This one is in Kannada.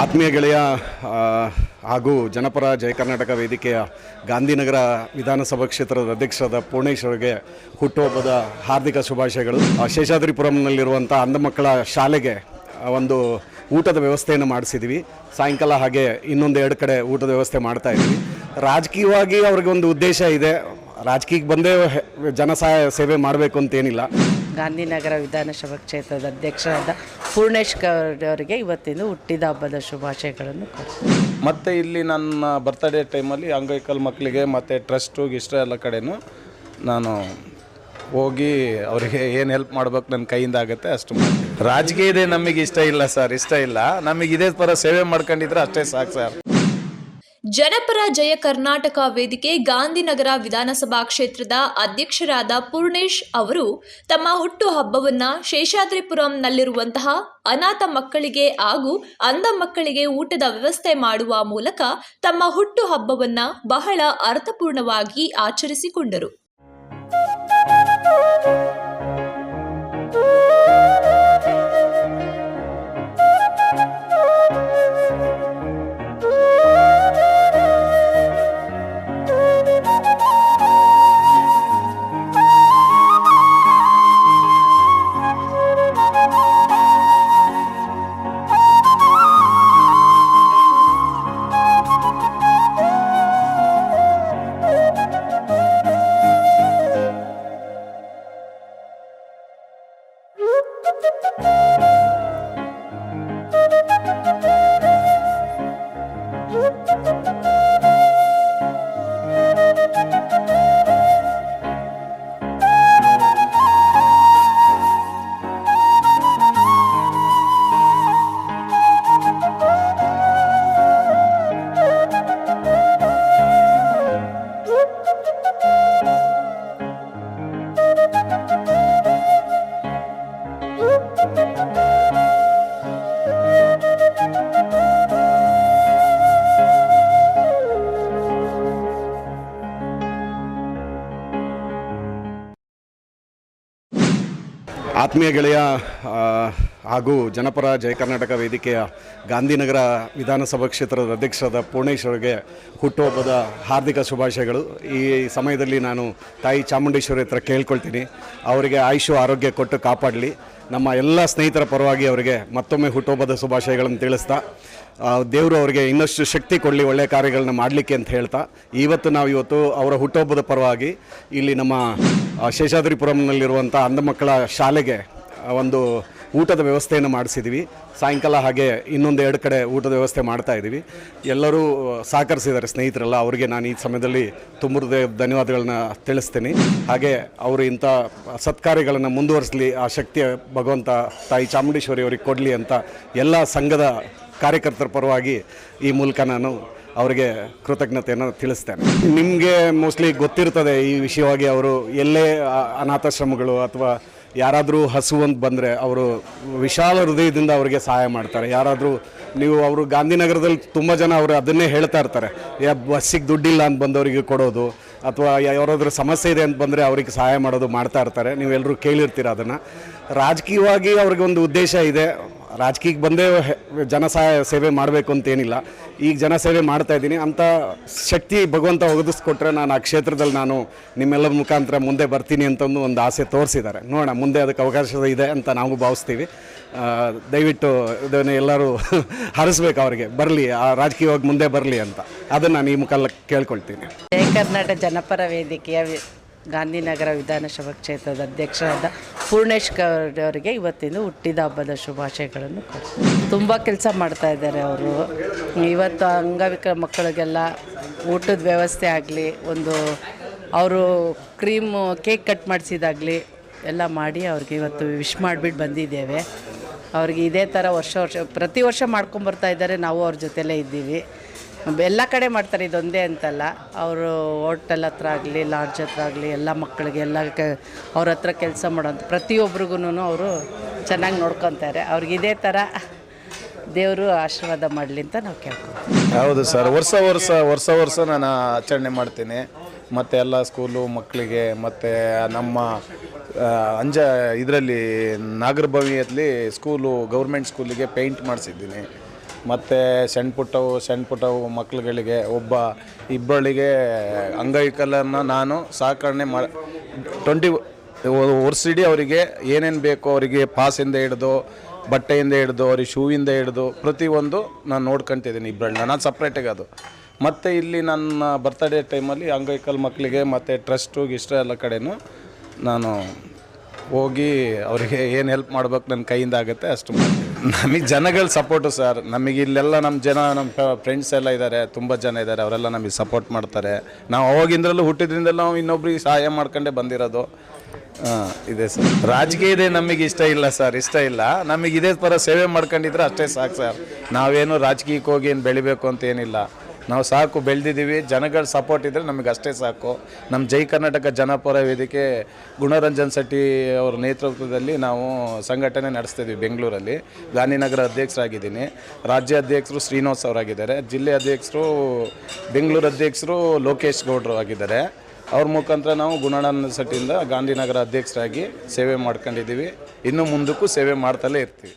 ಆತ್ಮೀಯ ಗೆಳೆಯ ಹಾಗೂ ಜನಪರ ಜಯ ಕರ್ನಾಟಕ ವೇದಿಕೆಯ ಗಾಂಧಿನಗರ ವಿಧಾನಸಭಾ ಕ್ಷೇತ್ರದ ಅಧ್ಯಕ್ಷರಾದ ಪೂರ್ಣೇಶ್ವರಿಗೆ ಹುಟ್ಟುಹಬ್ಬದ ಹಾರ್ದಿಕ ಶುಭಾಶಯಗಳು. ಶೇಷಾದ್ರಿಪುರಂನಲ್ಲಿರುವಂಥ ಅಂಧ ಮಕ್ಕಳ ಶಾಲೆಗೆ ಒಂದು ಊಟದ ವ್ಯವಸ್ಥೆಯನ್ನು ಮಾಡಿಸಿದ್ವಿ. ಸಾಯಂಕಾಲ ಹಾಗೆ ಇನ್ನೊಂದು ಎರಡು ಕಡೆ ಊಟದ ವ್ಯವಸ್ಥೆ ಮಾಡ್ತಾ ಇದ್ವಿ ರಾಜಕೀಯವಾಗಿ ಅವ್ರಿಗೆ ಒಂದು ಉದ್ದೇಶ ಇದೆ. ರಾಜಕೀಯಕ್ಕೆ ಬಂದೇ ಜನ ಸೇವೆ ಮಾಡಬೇಕು ಅಂತೇನಿಲ್ಲ. ಗಾಂಧಿನಗರ ವಿಧಾನಸಭಾ ಕ್ಷೇತ್ರದ ಅಧ್ಯಕ್ಷರಾದ ಪೂರ್ಣೇಶ್ ಅವರಿಗೆ ಇವತ್ತಿನ ಹುಟ್ಟಿದ ಹಬ್ಬದ ಶುಭಾಶಯಗಳನ್ನು ಮತ್ತೆ ಮತ್ತು ಇಲ್ಲಿ ನನ್ನ ಬರ್ತ್ಡೇ ಟೈಮಲ್ಲಿ ಅಂಗೈಕಲ್ ಮಕ್ಕಳಿಗೆ ಮತ್ತು ಟ್ರಸ್ಟು ಇಷ್ಟ ಎಲ್ಲ ಕಡೆನೂ ನಾನು ಹೋಗಿ ಅವರಿಗೆ ಏನು ಹೆಲ್ಪ್ ಮಾಡ್ಬೇಕು ನನ್ನ ಕೈಯಿಂದ ಆಗುತ್ತೆ ಅಷ್ಟು ರಾಜಕೀಯದೇ ನಮಗೆ ಇಷ್ಟ ಇಲ್ಲ ಸರ್ ಇಷ್ಟ ಇಲ್ಲ. ನಮಗೆ ಇದೇ ಥರ ಸೇವೆ ಮಾಡ್ಕೊಂಡಿದ್ರೆ ಅಷ್ಟೇ ಸಾಕು ಸರ್ ಜನಪರ ಜಯ ಕರ್ನಾಟಕ ವೇದಿಕೆ ಗಾಂಧಿನಗರ ವಿಧಾನಸಭಾ ಕ್ಷೇತ್ರದ ಅಧ್ಯಕ್ಷರಾದ ಪೂರ್ಣೇಶ್ ಅವರು ತಮ್ಮ ಹುಟ್ಟು ಹಬ್ಬವನ್ನ ಶೇಷಾದ್ರಿಪುರಂನಲ್ಲಿರುವಂತಹ ಅನಾಥ ಮಕ್ಕಳಿಗೆ ಹಾಗೂ ಅಂಧ ಮಕ್ಕಳಿಗೆ ಊಟದ ವ್ಯವಸ್ಥೆ ಮಾಡುವ ಮೂಲಕ ತಮ್ಮ ಹುಟ್ಟು ಹಬ್ಬವನ್ನ ಬಹಳ ಅರ್ಥಪೂರ್ಣವಾಗಿ ಆಚರಿಸಿಕೊಂಡರು. ಆತ್ಮೀಯ ಗೆಳೆಯ ಆ, ಹಾಗೂ ಜನಪರ ಜಯ ಕರ್ನಾಟಕ ವೇದಿಕೆಯ ಗಾಂಧಿನಗರ ವಿಧಾನಸಭಾ ಕ್ಷೇತ್ರದ ಅಧ್ಯಕ್ಷರಾದ ಪೂರ್ಣೇಶ್ವರಿಗೆ ಹುಟ್ಟುಹಬ್ಬದ ಹಾರ್ದಿಕ ಶುಭಾಶಯಗಳು. ಈ ಸಮಯದಲ್ಲಿ ನಾನು ತಾಯಿ ಚಾಮುಂಡೇಶ್ವರಿ ಹತ್ರ ಕೇಳ್ಕೊಳ್ತೀನಿ. ಅವರಿಗೆ ಆಯುಷು ಆರೋಗ್ಯ ಕೊಟ್ಟು ಕಾಪಾಡಲಿ. ನಮ್ಮ ಎಲ್ಲ ಸ್ನೇಹಿತರ ಪರವಾಗಿ ಅವರಿಗೆ ಮತ್ತೊಮ್ಮೆ ಹುಟ್ಟುಹಬ್ಬದ ಶುಭಾಶಯಗಳನ್ನು ತಿಳಿಸ್ತಾ ದೇವರು ಅವರಿಗೆ ಇನ್ನಷ್ಟು ಶಕ್ತಿ ಕೊಡಲಿ ಒಳ್ಳೆಯ ಕಾರ್ಯಗಳನ್ನ ಮಾಡಲಿಕ್ಕೆ ಅಂತ ಹೇಳ್ತಾ, ಇವತ್ತು ನಾವು ಇವತ್ತು ಅವರ ಹುಟ್ಟುಹಬ್ಬದ ಪರವಾಗಿ ಇಲ್ಲಿ ನಮ್ಮ ಶೇಷಾದ್ರಿಪುರಂನಲ್ಲಿರುವಂಥ ಅಂಧ ಮಕ್ಕಳ ಶಾಲೆಗೆ ಒಂದು ಊಟದ ವ್ಯವಸ್ಥೆಯನ್ನು ಮಾಡಿಸಿದ್ವಿ. ಸಾಯಂಕಾಲ ಹಾಗೆ ಇನ್ನೊಂದು ಎರಡು ಕಡೆ ಊಟದ ವ್ಯವಸ್ಥೆ ಮಾಡ್ತಾ ಇದ್ದೀವಿ ಎಲ್ಲರೂ ಸಹಕರಿಸಿದ್ದಾರೆ ಸ್ನೇಹಿತರೆಲ್ಲ. ಅವರಿಗೆ ನಾನು ಈ ಸಮಯದಲ್ಲಿ ತುಂಬ ಧನ್ಯವಾದಗಳನ್ನ ತಿಳಿಸ್ತೀನಿ. ಹಾಗೆ ಅವರು ಇಂಥ ಸತ್ಕಾರ್ಯಗಳನ್ನು ಮುಂದುವರಿಸಲಿ, ಆ ಶಕ್ತಿಯ ಭಗವಂತ ತಾಯಿ ಚಾಮುಂಡೇಶ್ವರಿ ಅವರಿಗೆ ಕೊಡಲಿ ಅಂತ ಎಲ್ಲ ಸಂಘದ ಕಾರ್ಯಕರ್ತರ ಪರವಾಗಿ ಈ ಮೂಲಕ ನಾನು ಅವರಿಗೆ ಕೃತಜ್ಞತೆಯನ್ನು ತಿಳಿಸ್ತೇನೆ. ನಿಮಗೆ ಮೋಸ್ಟ್ಲಿ ಗೊತ್ತಿರ್ತದೆ ಈ ವಿಷಯವಾಗಿ ಅವರು ಎಲ್ಲೇ ಅನಾಥಾಶ್ರಮಗಳು ಅಥವಾ ಯಾರಾದರೂ ಹಸು ಅಂತ ಬಂದರೆ ಅವರು ವಿಶಾಲ ಹೃದಯದಿಂದ ಅವರಿಗೆ ಸಹಾಯ ಮಾಡ್ತಾರೆ. ಯಾರಾದರೂ ನೀವು ಅವರು ಗಾಂಧಿನಗರದಲ್ಲಿ ತುಂಬ ಜನ ಅವರು ಅದನ್ನೇ ಹೇಳ್ತಾ ಇರ್ತಾರೆ. ಯಾ ಬಸ್ಸಿಗೆ ದುಡ್ಡಿಲ್ಲ ಅಂತ ಬಂದವರಿಗೆ ಕೊಡೋದು, ಅಥವಾ ಯಾರಾದರೂ ಸಮಸ್ಯೆ ಇದೆ ಅಂತ ಬಂದರೆ ಅವ್ರಿಗೆ ಸಹಾಯ ಮಾಡೋದು ಮಾಡ್ತಾ ಇರ್ತಾರೆ. ನೀವೆಲ್ಲರೂ ಕೇಳಿರ್ತೀರ ಅದನ್ನು. ರಾಜಕೀಯವಾಗಿ ಅವ್ರಿಗೆ ಒಂದು ಉದ್ದೇಶ ಇದೆ. ರಾಜಕೀಯಕ್ಕೆ ಬಂದೇ ಜನ ಸೇವೆ ಮಾಡಬೇಕು ಅಂತೇನಿಲ್ಲ ಈಗ ಜನ ಸೇವೆ ಮಾಡ್ತಾ ಇದ್ದೀನಿ. ಅಂಥ ಶಕ್ತಿ ಭಗವಂತ ಒದಗಿಸ್ಕೊಟ್ರೆ ನಾನು ಆ ಕ್ಷೇತ್ರದಲ್ಲಿ ನಾನು ನಿಮ್ಮೆಲ್ಲರ ಮುಖಾಂತರ ಮುಂದೆ ಬರ್ತೀನಿ ಅಂತಂದು ಒಂದು ಆಸೆ ತೋರಿಸಿದ್ದಾರೆ. ನೋಡೋಣ, ಮುಂದೆ ಅದಕ್ಕೆ ಅವಕಾಶ ಇದೆ ಅಂತ ನಾವು ಭಾವಿಸ್ತೀವಿ. ದಯವಿಟ್ಟು ಇದನ್ನು ಎಲ್ಲರೂ ಹರಿಸ್ಬೇಕು ಅವರಿಗೆ. ಬರಲಿ, ಆ, ರಾಜಕೀಯವಾಗಿ ಮುಂದೆ ಬರಲಿ ಅಂತ. ಅದನ್ನು ನಾನು ಈ ಮುಖಾಲ ಕೇಳ್ಕೊಳ್ತೀನಿ. ಜಯ ಕರ್ನಾಟಕ ಜನಪರ ವೇದಿಕೆಯ ಗಾಂಧಿನಗರ ವಿಧಾನಸಭಾ ಕ್ಷೇತ್ರದ ಅಧ್ಯಕ್ಷರಾದ ಪೂರ್ಣೇಶ್ ಅವರಿಗೆ ಇವತ್ತಿನ ಹುಟ್ಟಿದ ಹಬ್ಬದ ಶುಭಾಶಯಗಳನ್ನು ತುಂಬ ಕೆಲಸ ಮಾಡ್ತಾ ಇದ್ದಾರೆ ಅವರು. ಇವತ್ತು ಅಂಗವಿಕಲ ಮಕ್ಕಳಿಗೆಲ್ಲ ಊಟದ ವ್ಯವಸ್ಥೆ ಆಗಲಿ, ಒಂದು ಅವರು ಕ್ರೀಮು ಕೇಕ್ ಕಟ್ ಮಾಡಿಸಿದಾಗಲಿ ಎಲ್ಲ ಮಾಡಿ ಅವ್ರಿಗೆ ಇವತ್ತು ವಿಶ್ ಮಾಡಿಬಿಟ್ಟು ಬಂದಿದ್ದೇವೆ. ಅವ್ರಿಗೆ ಇದೇ ಥರ ವರ್ಷ ವರ್ಷ ಪ್ರತಿ ವರ್ಷ ಮಾಡ್ಕೊಂಬರ್ತಾ ಇದ್ದಾರೆ. ನಾವು ಅವ್ರ ಜೊತೆಲೇ ಇದ್ದೀವಿ. ಎಲ್ಲ ಕಡೆ ಮಾಡ್ತಾರೆ, ಇದೊಂದೇ ಅಂತಲ್ಲ. ಅವರು ಹೋಟೆಲ್ ಹತ್ರ ಆಗಲಿ ಲಾಡ್ಜ್ ಹತ್ರ ಆಗಲಿ, ಎಲ್ಲ ಮಕ್ಕಳಿಗೆ, ಎಲ್ಲ ಕ, ಅವ್ರ ಹತ್ರ ಕೆಲಸ ಮಾಡೋಂಥ ಪ್ರತಿಯೊಬ್ರಿಗೂ ಅವರು ಚೆನ್ನಾಗಿ ನೋಡ್ಕೊತಾರೆ. ಅವ್ರಿಗೆ ಇದೇ ಥರ ದೇವರು ಆಶೀರ್ವಾದ ಮಾಡಲಿ ಅಂತ ನಾವು ಕೇಳ್ಕೊತೀವಿ. ಹೌದು ಸರ್. ವರ್ಷ ವರ್ಷ ವರ್ಷ ವರ್ಷ ನಾನು ಆಚರಣೆ ಮಾಡ್ತೀನಿ. ಮತ್ತು ಎಲ್ಲ ಸ್ಕೂಲು ಮಕ್ಕಳಿಗೆ, ಮತ್ತು ನಮ್ಮ ಅಂಜ, ಇದರಲ್ಲಿ ನಾಗರಭವಿಯಲ್ಲಿ ಸ್ಕೂಲು ಗೌರ್ಮೆಂಟ್ ಸ್ಕೂಲಿಗೆ ಪೇಂಟ್ ಮಾಡಿಸಿದ್ದೀನಿ. ಮತ್ತು ಸಣ್ಣ ಪುಟ್ಟವು ಸಣ್ಣ ಪುಟ್ಟವು ಮಕ್ಕಳುಗಳಿಗೆ ಒಬ್ಬ ಇಬ್ಬಳಿಗೆ ಅಂಗವಿಕಲನ್ನು ನಾನು ಸಾಕಣೆ ಮಾ ಟ್ವೆಂಟಿ ವರ್ಷಿಡೀ ಅವರಿಗೆ ಏನೇನು ಬೇಕೋ ಅವರಿಗೆ ಪಾಸಿಂದ ಹಿಡ್ದು, ಬಟ್ಟೆಯಿಂದ ಹಿಡ್ದು, ಅವ್ರಿಗೆ ಶೂವಿಂದ ಹಿಡ್ದು ಪ್ರತಿಯೊಂದು ನಾನು ನೋಡ್ಕೊತಿದ್ದೀನಿ ಇಬ್ಬಳನ್ನ. ನಾನು ಸಪ್ರೇಟಾಗಿ ಅದು. ಮತ್ತು ಇಲ್ಲಿ ನನ್ನ ಬರ್ತ್ಡೇ ಟೈಮಲ್ಲಿ ಅಂಗವಿಕಲ್ ಮಕ್ಕಳಿಗೆ ಮತ್ತು ಟ್ರಸ್ಟು ಗಿಷ್ಟ ಎಲ್ಲ ಕಡೆನೂ ನಾನು ಹೋಗಿ ಅವರಿಗೆ ಏನು ಹೆಲ್ಪ್ ಮಾಡ್ಬೇಕು ನನ್ನ ಕೈಯಿಂದ ಆಗುತ್ತೆ ಅಷ್ಟು ಮಾಡ್ತೀನಿ. ನಮಗೆ ಜನಗಳ ಸಪೋರ್ಟು ಸರ್ ನಮಗೆ ಇಲ್ಲೆಲ್ಲ ನಮ್ಮ ಜನ ನಮ್ಮ ಫ್ರೆಂಡ್ಸ್ ಎಲ್ಲ ಇದ್ದಾರೆ ತುಂಬ ಜನ ಇದ್ದಾರೆ ಅವರೆಲ್ಲ ನಮಗೆ ಸಪೋರ್ಟ್ ಮಾಡ್ತಾರೆ. ನಾವು ಅವಾಗಿಂದಲೂ ಹುಟ್ಟಿದ್ರಿಂದಲೂ ನಾವು ಇನ್ನೊಬ್ರಿಗೆ ಸಹಾಯ ಮಾಡ್ಕೊಂಡೇ ಬಂದಿರೋದು. ಹಾಂ ಇದೆ ಸರ್ ರಾಜಕೀಯದೇ ನಮಗೆ ಇಷ್ಟ ಇಲ್ಲ ಸರ್ ಇಷ್ಟ ಇಲ್ಲ. ನಮಗೆ ಇದೇ ಥರ ಸೇವೆ ಮಾಡ್ಕೊಂಡಿದ್ರೆ ಅಷ್ಟೇ ಸಾಕು ಸರ್ ನಾವೇನು ರಾಜಕೀಯಕ್ಕೆ ಹೋಗಿ ಏನು ಬೆಳಿಬೇಕು ಅಂತ ಏನಿಲ್ಲ. ನಾವು ಸಾಕು, ಬೆಳೆದಿದ್ದೀವಿ. ಜನಗಳ ಸಪೋರ್ಟ್ ಇದ್ದರೆ ನಮಗೆ ಅಷ್ಟೇ ಸಾಕು. ನಮ್ಮ ಜೈ ಕರ್ನಾಟಕ ಜನಪರ ವೇದಿಕೆ ಗುಣರಂಜನ್ ಶೆಟ್ಟಿ ಅವರ ನೇತೃತ್ವದಲ್ಲಿ ನಾವು ಸಂಘಟನೆ ನಡೆಸ್ತಿದ್ವಿ ಬೆಂಗಳೂರಲ್ಲಿ. ಗಾಂಧಿನಗರ ಅಧ್ಯಕ್ಷರಾಗಿದ್ದೀನಿ. ರಾಜ್ಯ ಅಧ್ಯಕ್ಷರು ಶ್ರೀನಿವಾಸ್ ಅವರಾಗಿದ್ದಾರೆ. ಜಿಲ್ಲೆ ಅಧ್ಯಕ್ಷರು, ಬೆಂಗಳೂರು ಅಧ್ಯಕ್ಷರು ಲೋಕೇಶ್ ಗೌಡ್ರು ಆಗಿದ್ದಾರೆ. ಅವ್ರ ಮುಖಾಂತರ ನಾವು ಗುಣಾನಂದ ಶೆಟ್ಟಿಯಿಂದ ಗಾಂಧಿನಗರ ಅಧ್ಯಕ್ಷರಾಗಿ ಸೇವೆ ಮಾಡ್ಕೊಂಡಿದ್ದೀವಿ. ಇನ್ನು ಮುಂದಕ್ಕೂ ಸೇವೆ ಮಾಡ್ತಲೇ ಇರ್ತೀವಿ.